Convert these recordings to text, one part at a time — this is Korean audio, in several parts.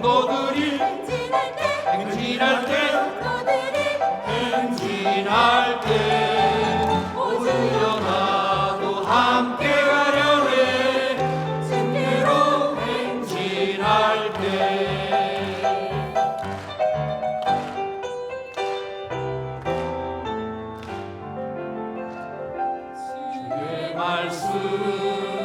성도들이 행진할 때 행진할 때 오주여 나도 함께 가려네. 제대로 행진할 때 주의 말씀.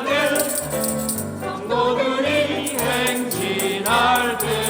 하늘 성도들이 행진할 때